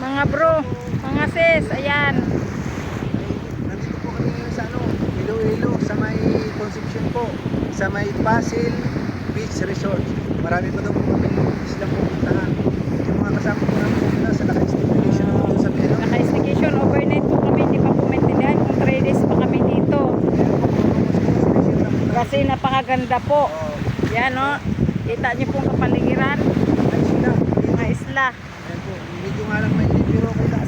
Mga bro, mga sis, ayan. Nandito po kami ngayon sa ano, Iloilo, sa may Concepcion po, sa may Basil Beach Resort. Marami pa daw po kami isla pupuntahan. Yung mga kasama po namin pupunta sa naka-stipulation naman doon sa Melo. Naka-staycation overnight po kami, hindi pa po maintindihan kung 3 days pa kami dito. Kasi napakaganda po. Oh, Yan o, kita niyo pong kapaligiran, ay sila. mga isla. Ayan po, medyo nga lang mainit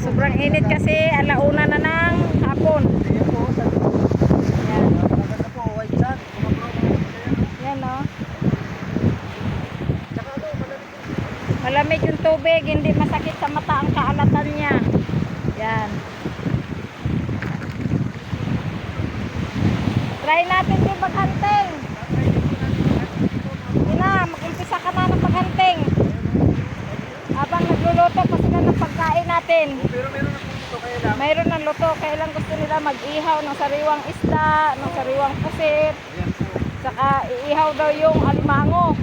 Sobrang init kasi, alauna na ng hapon. Yan, yan o. Tsaka ano, malamig yung tubig, hindi masakit sa mata ang kaalatan niya. Yan. Try natin din maghanteng. Ina, mag-umpisa ka na ng maghanteng. Nagluluto pa sila ng pagkain natin. Pero meron na kaya lang. Mayroon ng luto, kailan gusto nila mag-ihaw ng sariwang isda, ng sariwang pusit, saka iihaw daw yung alimango.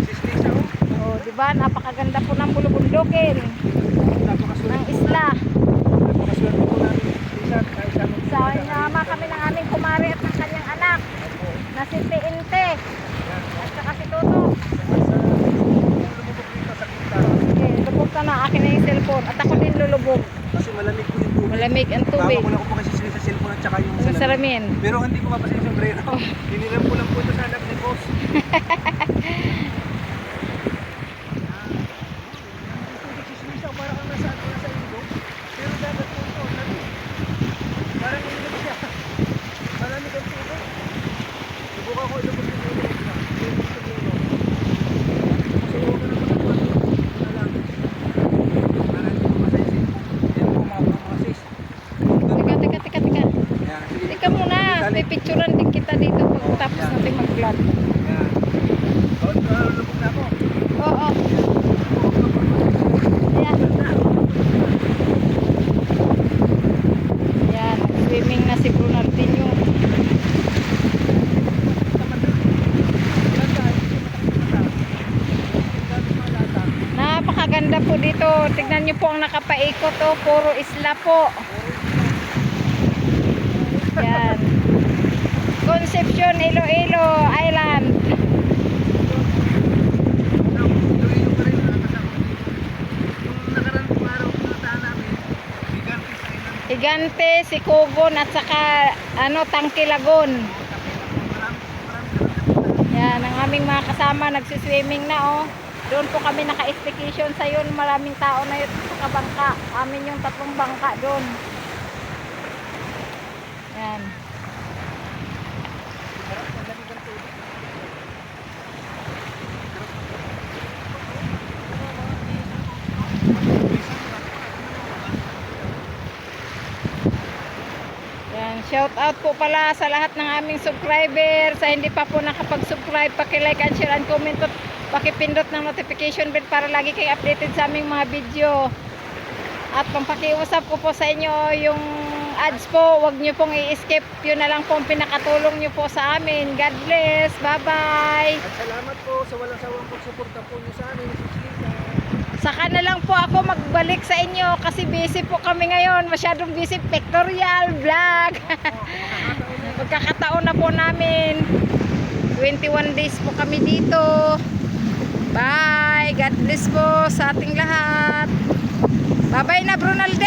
Oh. Di ba? Napakaganda po ng bulubundukin ng isla. Napakaswerte po namin. Sa kami ng aming kumari at ng kanyang anak na si Tiinte at saka si Toto. Okay, lubog ka na. Akin na yung cellphone. At ako din lulubog. Kasi malamig po yung tubig. Malamig ang tubig. ko lang po kasi sila sa cellphone at saka yung Ang salamin. salamin. Pero hindi ko mapasin yung sombrero. Hiniram ko lang po ito sa anak ni boss. Para kang nasa, nasa ilog. Pero dapat po ito, lamig. Parang ilog siya. Malamig ang tubig. Subukan ko ilog yung ilog. Ilog sa ilog. Subukan ko naman ako. Ano lang. Para hindi ko masaysin. Yan po mga mga sis. Teka, teka, teka, teka. Yan, sige. Teka muna. Pipicturan din kita dito pagkatapos natin mag-vlog. Yan. Oh, ah, lubog na ako. Oo. Ayan. Ayan. Swimming na si Brunaldinho. Napakaganda po dito. Tignan niyo po ang nakapaikot oh. Puro isla po. Yan. Concepcion Iloilo Island. Higante, Sikugon at saka ano, Tangkilagon. Yan, ang aming mga kasama nagsiswimming na oh. Doon po kami naka-staycation sa yun. Maraming tao na yun sa bangka. Amin yung tatlong bangka doon. Yan. Yan, shout out po pala sa lahat ng aming subscriber. Sa hindi pa po nakapag-subscribe, paki-like and share and comment at paki-pindot ng notification bell para lagi kayo updated sa aming mga video. At pampakiusap ko po sa inyo yung ads po, wag niyo pong i-skip. Yun na lang po ang pinakatulong niyo po sa amin. God bless. Bye-bye. At salamat po sa walang sawang pagsuporta po niyo sa amin. Sislita. Saka na lang po ako magbalik sa inyo kasi busy po kami ngayon. Masyadong busy pictorial vlog. Magkakataon na po namin. 21 days po kami dito. Bye. God bless po sa ating lahat. Bye-bye na Brunalde. Bye-bye.